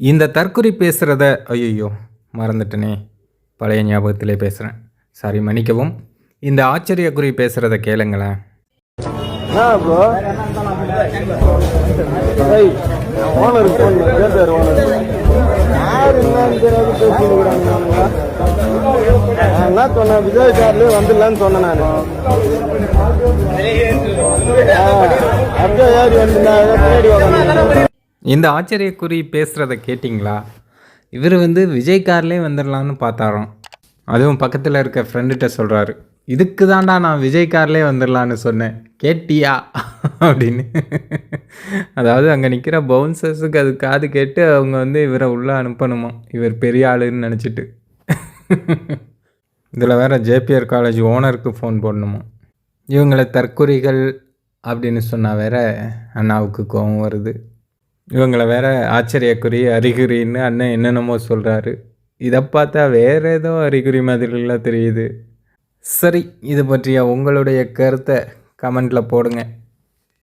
இந்த தற்குறி பேசுகிறத ஐயோ மறந்துட்டனே. பழைய ஞாபகத்திலே பேசுகிறேன் சாரி மன்னிக்கவும். இந்த ஆச்சரிய குறி பேசுகிறத கேளுங்களேன் என்ன சொன்னேன்? விஜய் சார்லேயே வந்துடலான்னு சொன்னேன் நான். அப்படியே ஏறி வந்து பின்னாடி இந்த ஆச்சரியக்குறி பேசுகிறத கேட்டிங்களா? இவர் வந்து விஜய் கார்லேயே வந்துடலான்னு பார்த்தாரோம். அதுவும் பக்கத்தில் இருக்க ஃப்ரெண்டுகிட்ட சொல்கிறாரு இதுக்கு தாண்டா நான் விஜய் கார்லேயே வந்துடலான்னு சொன்னேன். கேட்டியா? அப்படின்னு. அதாவது அங்கே நிற்கிற பவுன்சர்ஸுக்கு அது காது கேட்டு அவங்க வந்து இவரை உள்ளே அனுப்பணுமா? இவர் பெரிய ஆளுன்னு நினச்சிட்டு. இதில் வேறு ஜேபிஆர் காலேஜ் ஓனருக்கு ஃபோன் போடணுமா? இவங்களை தற்குறிகள் அப்படின்னு சொன்னால் வேற அண்ணாவுக்கு கோபம் வருது. இவங்களை வேற ஆச்சரியக்குறி அறிகுறின்னு அண்ணன் என்னென்னமோ சொல்கிறாரு இதை பார்த்தா வேற ஏதோ அறிகுறி மாதிரிலாம் தெரியுது. சரி இது பற்றிய உங்களுடைய கருத்தை கமெண்டில் போடுங்க.